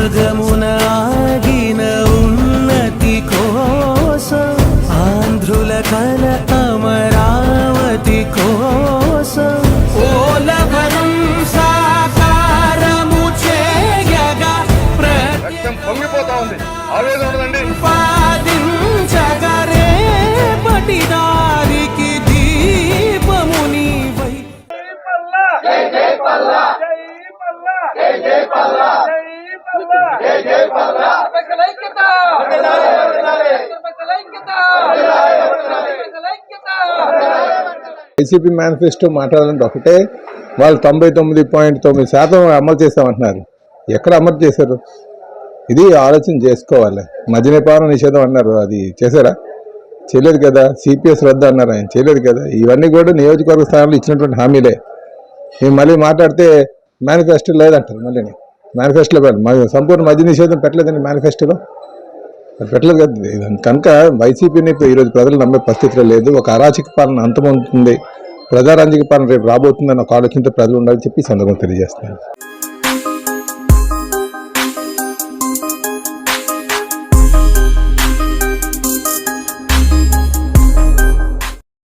మార్గమున ఆగిన ఉన్నతి కోసం ఆంధ్రుల కల అమరావతి కోసం. పొంగిపోతా ఉంది. ఆవేదన ఉండదండి. పాదించగరే పటిదారికి దీపముని వై జై జై పల్లా. జై జై పల్లా. జై జై పల్లా. వైసీపీ మేనిఫెస్టో మాట్లాడాలంటే ఒకటే వాళ్ళు తొంభై తొమ్మిది పాయింట్ తొమ్మిది శాతం అమలు చేస్తామంటున్నారు. ఎక్కడ అమలు చేశారు? ఇది ఆలోచన చేసుకోవాలి. మద్యపాన నిషేధం అన్నారు. అది చేశారా? చేయలేదు కదా. సిపిఎస్ రద్దు అన్నారు ఆయన. చేయలేదు కదా. ఇవన్నీ కూడా నియోజకవర్గ స్థానంలో ఇచ్చినటువంటి హామీలే. మేము మళ్ళీ మాట్లాడితే మేనిఫెస్టో లేదంటారు మళ్ళీ మేనిఫెస్టోలో పెట్టండి సంపూర్ణ మద్య నిషేధం పెట్టలేదండి మేనిఫెస్టోలో అది పెట్టలేదు కదా. కనుక వైసీపీని ఈరోజు ప్రజలు నమ్మే పరిస్థితిలో లేదు. ఒక అరాచక పాలన అంతమవుతుంది ప్రజారాజ్యక పాలన రేపు రాబోతుందని ఒక ఆలోచనతో ప్రజలు ఉండాలని చెప్పి సందర్భం తెలియజేస్తున్నాను.